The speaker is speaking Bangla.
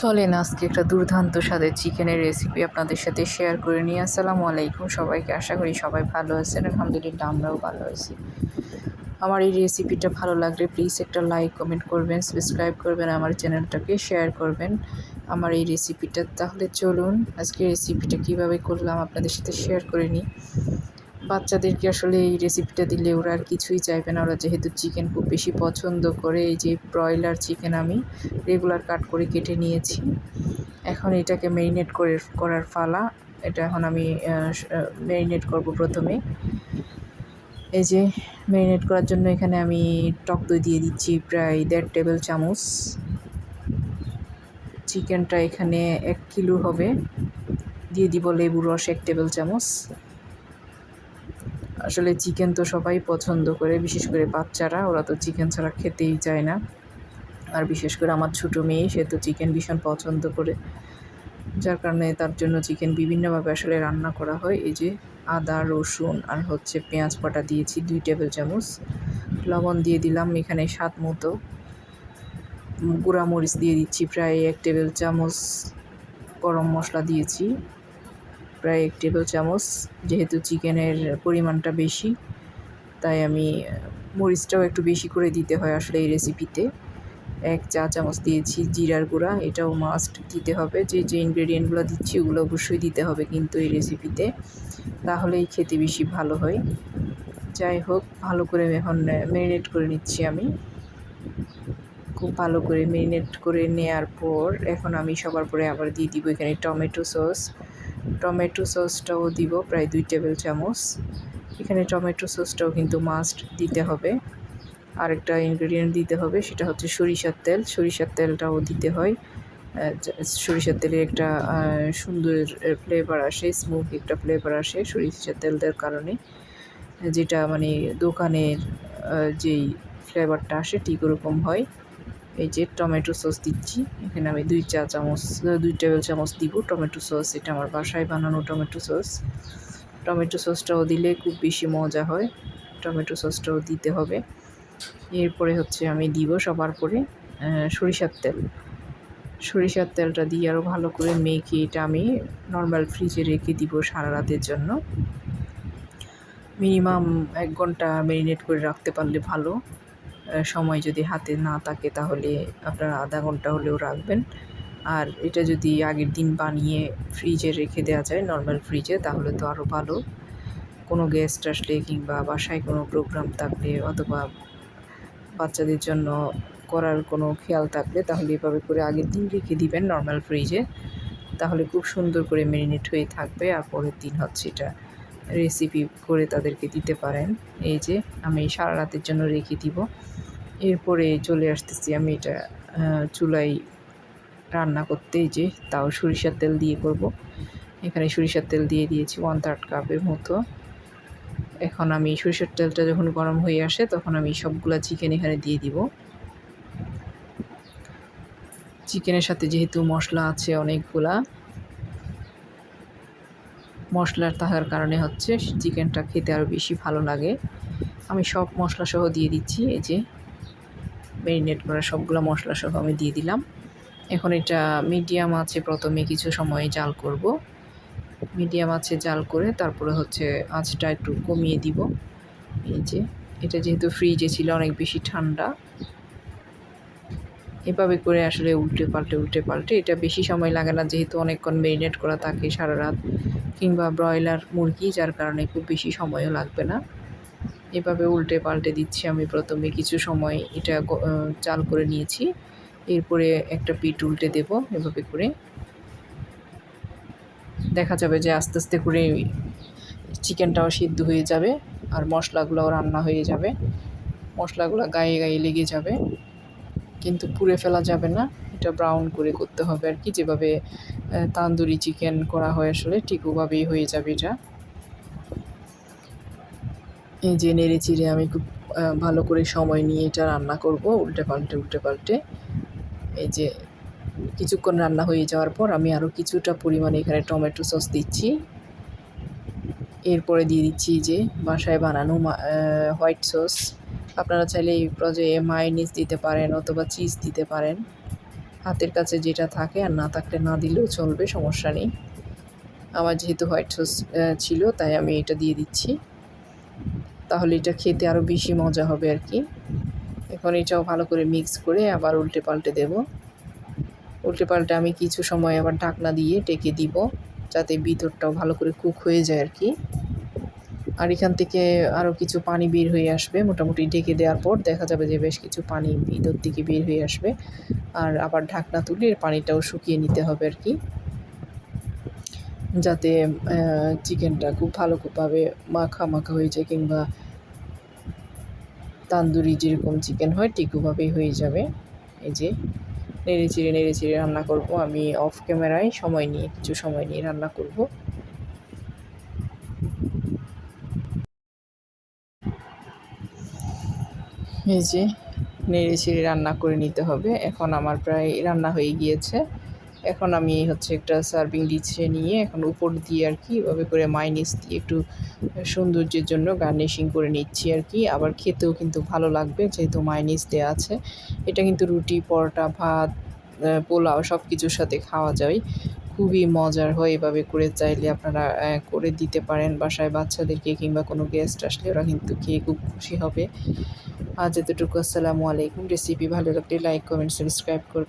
চলেন, আজকে একটা দুর্দান্ত স্বাদের চিকেনের রেসিপি আপনাদের সাথে শেয়ার করে নিয়ে আসসালামু আলাইকুম সবাইকে, আশা করি সবাই ভালো আছেন। আলহামদুলিল্লাহ, আমরাও ভালো আছি। আমার এই রেসিপিটা ভালো লাগলে প্লিজ একটা লাইক কমেন্ট করবেন সাবস্ক্রাইব করবেন, আমার চ্যানেলটাকে শেয়ার করবেন। আমার এই রেসিপিটা তাহলে চলুন আজকে রেসিপিটা কীভাবে করলাম আপনাদের সাথে শেয়ার করে নিই। বাচ্চাদেরকে আসলে এই রেসিপিটা দিলে ওরা আর কিছুই চাইবে না। ওরা যেহেতু চিকেন খুব বেশি পছন্দ করে, এই যে ব্রয়লার চিকেন আমি রেগুলার কাট করে কেটে নিয়েছি। এখন এটাকে ম্যারিনেট করে, করার ফালা। এটা এখন আমি ম্যারিনেট করব প্রথমে। এই যে ম্যারিনেট করার জন্য এখানে আমি টক দই দিয়ে দিচ্ছি প্রায় দেড় টেবিল চামচ। চিকেনটা এখানে এক কিলো হবে। দিয়ে দিব লেবুর রস এক টেবিল চামচ। আসলে চিকেন তো সবাই পছন্দ করে, বিশেষ করে বাচ্চারা, ওরা তো চিকেন ছাড়া খেতেই চায় না। আর বিশেষ করে আমার ছোটো মেয়ে, সে তো চিকেন ভীষণ পছন্দ করে। যার কারণে তার জন্য চিকেন বিভিন্নভাবে আসলে রান্না করা হয়। এই যে আদা, রসুন আর হচ্ছে পেঁয়াজ পাটা দিয়েছি, দুই টেবিল চামচ। লবণ দিয়ে দিলাম এখানে স্বাদ মতো। গুঁড়া মরিচ দিয়ে দিচ্ছি প্রায় এক টেবিল চামচ। গরম মশলা দিয়েছি। প্রায় এক টেবিল চামচ, যেহেতু চিকেনের পরিমাণটা বেশি, তাই আমি মরিচটাও একটু বেশি করে দিতে হয় আসলে এই রেসিপিতে এক চা চামচ দিয়েছি জিরার গুঁড়া, এটাও মাস্ট দিতে হবে। যে যে ইনগ্রেডিয়েন্টগুলো দিচ্ছি, ওগুলো অবশ্যই দিতে হবে কিন্তু এই রেসিপিতে তাহলেই খেতে বেশি ভালো হয়। যাই হোক, ভালো করে এখন ম্যারিনেট করে নিচ্ছি আমি। খুব ভালো করে ম্যারিনেট করে নেওয়ার পর এখন আমি সবার পরে আবার দিয়ে দিব এখানে টমেটো সস টমেটো সসটাও দিব, প্রায় দুই টেবিল চামচ। এখানে টমেটো সসটাও কিন্তু মাস্ট দিতে হবে। আরেকটা ইনগ্রেডিয়েন্ট দিতে হবে, সেটা হচ্ছে সরিষার তেল। সরিষার তেলটাও দিতে হয়। সরিষার তেলে একটা সুন্দর ফ্লেভার আসে স্মোক একটা ফ্লেভার আসে সরিষার তেল দেওয়ার কারণে। যেটা মানে দোকানের যেই ফ্লেভারটা আসে, ঠিক ওরকম হয়। এই যে টমেটো সস দিচ্ছি। এখানে আমি দুই চা চামচ, দুই টেবিল চামচ দিব টমেটো সস। এটা আমার বাসায় বানানো টমেটো সস। টমেটো সসটাও দিলে খুব বেশি মজা হয়। টমেটো সসটাও দিতে হবে। এরপরে হচ্ছে আমি দিব সবার পরে সরিষার তেল। সরিষার তেলটা দিয়ে আরও ভালো করে মেখে এটা আমি নর্মাল ফ্রিজে রেখে দিব সারা রাতের জন্য। মিনিমাম এক ঘণ্টা ম্যারিনেট করে রাখতে পারলে ভালো। সময় যদি হাতে না থাকে তাহলে আপনারা আধা ঘণ্টা হলেও রাখবেন। আর এটা যদি আগের দিন বানিয়ে ফ্রিজে রেখে দেওয়া যায় নর্মাল ফ্রিজে তাহলে তো আরও ভালো। কোনো গেস্ট আসলে কিংবা বাসায় কোনো প্রোগ্রাম থাকলে অথবা বাচ্চাদের জন্য করার কোনো খেয়াল থাকলে তাহলে এভাবে করে আগের দিন রেখে দিবেন নর্মাল ফ্রিজে তাহলে খুব সুন্দর করে ম্যারিনেট হয়ে থাকবে, আর পরের দিন হচ্ছে এটা। রেসিপি করে তাদেরকে দিতে পারেন। এই যে, আমি সারা রাতের জন্য রেখে দিব। এরপরে চলে আসতেছি আমি এটা চুলায় রান্না করতে। যে, তাও সরিষার তেল দিয়ে করব। এখানে সরিষার তেল দিয়ে দিয়েছি ওয়ান থার্ড কাপের মতো। এখন আমি সরিষার তেলটা যখন গরম হয়ে আসে, তখন আমি সবগুলা চিকেন এখানে দিয়ে দিব। চিকেনের সাথে যেহেতু মশলা আছে অনেকগুলা মশলার থাকার কারণে হচ্ছে চিকেনটা খেতে আরও বেশি ভালো লাগে। আমি সব মশলা সহ দিয়ে দিচ্ছি, এই যে ম্যারিনেট করা সবগুলো মশলা সহ আমি দিয়ে দিলাম। এখন এটা মিডিয়াম আছে, প্রথমে কিছু সময় জাল করব। মিডিয়াম আছে জাল করে তারপরে হচ্ছে আঁচটা একটু কমিয়ে দিব। এই যে, এটা যেহেতু ফ্রিজে ছিল, অনেক বেশি ঠান্ডা। এভাবে করে আসলে উল্টে পাল্টে উল্টে পাল্টে। এটা বেশি সময় লাগে না, যেহেতু অনেকক্ষণ মেরিনেট করা থাকে সারা রাত কিংবা ব্রয়লার মুরগি, যার কারণে খুব বেশি সময়ও লাগবে না। এভাবে উল্টে পাল্টে দিচ্ছি আমি প্রথমে কিছু সময়। এটা চাল করে নিয়েছি। এরপরে একটা পিঠ উল্টে দেব এভাবে করে। দেখা যাবে যে আস্তে আস্তে করে চিকেনটাও সিদ্ধ হয়ে যাবে, আর মশলাগুলোও রান্না হয়ে যাবে। মশলাগুলো গায়ে গায়ে লেগে যাবে। কিন্তু পুড়ে ফেলা যাবে না। এটা ব্রাউন করে করতে হবে আর কি। যেভাবে তান্দুরি চিকেন করা হয় আসলে ঠিক ওভাবেই হয়ে যাবে এটা। এই যে নেড়ে চিড়ে আমি খুব ভালো করে সময় নিয়ে এটা রান্না করব উল্টে পাল্টে উল্টে পাল্টে। এই যে কিছুক্ষণ রান্না হয়ে যাওয়ার পর আমি আরও কিছুটা পরিমাণে এখানে টমেটো সস দিচ্ছি। এরপরে দিয়ে দিচ্ছি যে বাসায় বানানো হোয়াইট সস আপনারা চাইলে এই পর্যায়ে মায়োনিজ দিতে পারেন অথবা চিজ দিতে পারেন। হাতের কাছে যেটা থাকে আর না থাকলে না দিলেও চলবে, সমস্যা নেই। আমার যেহেতু হোয়াইট সস ছিল, তাই আমি এটা দিয়ে দিচ্ছি। তাহলে এটা খেতে আরও বেশি মজা হবে আর কি। এখন এটাও ভালো করে মিক্স করে আবার উল্টে পাল্টে দেব। উল্টে পাল্টে আমি কিছু সময় আবার ঢাকনা দিয়ে টেকে দিব, যাতে ভিতরটাও ভালো করে কুক হয়ে যায় আর কি। আর এখান থেকে আরও কিছু পানি বের হয়ে আসবে মোটামুটি ঢেকে দেওয়ার পর দেখা যাবে যে বেশ কিছু পানি ভিতর থেকে বের হয়ে আসবে। আর আবার ঢাকনা তুলে পানিটাও শুকিয়ে নিতে হবে আর কি। যাতে চিকেনটা খুব ভালো ভালোভাবে মাখা মাখা হয়ে যায় কিংবা তান্দুরি যেরকম চিকেন হয় ঠিক ওভাবেই হয়ে যাবে। এই যে নেড়ে চিড়ে নেড়ে চিড়ে রান্না করব। আমি অফ ক্যামেরায় সময় নিয়ে, কিছু সময় নিয়ে রান্না করব। যে নেড়ে চিড়ে রান্না করে নিতে হবে। এখন আমার প্রায় রান্না হয়ে গিয়েছে। এখন আমি হচ্ছে একটা সার্ভিং ডিশে নিয়ে এখন উপর দিয়ে আর কি এভাবে করে মাইনিস দিয়ে একটু সৌন্দর্যের জন্য গার্নিশিং করে নিচ্ছি আর কি। আবার খেতেও কিন্তু ভালো লাগবে যেহেতু মাইনিস দেওয়া আছে। এটা কিন্তু রুটি, পরোটা, ভাত পোলাও সব কিছুর সাথে খাওয়া যায়। খুবই মজার হয় এভাবে করে চাইলে আপনারা করে দিতে পারেন বাসায় বাচ্চাদেরকে কিংবা কোনো গেস্ট আসলে ওরা কিন্তু খেয়ে খুব খুশি হবে। আর এতটুকু, আসসালামু আলাইকুম। রেসিপি ভালো লাগলে লাইক কমেন্ট সাবস্ক্রাইব করবেন।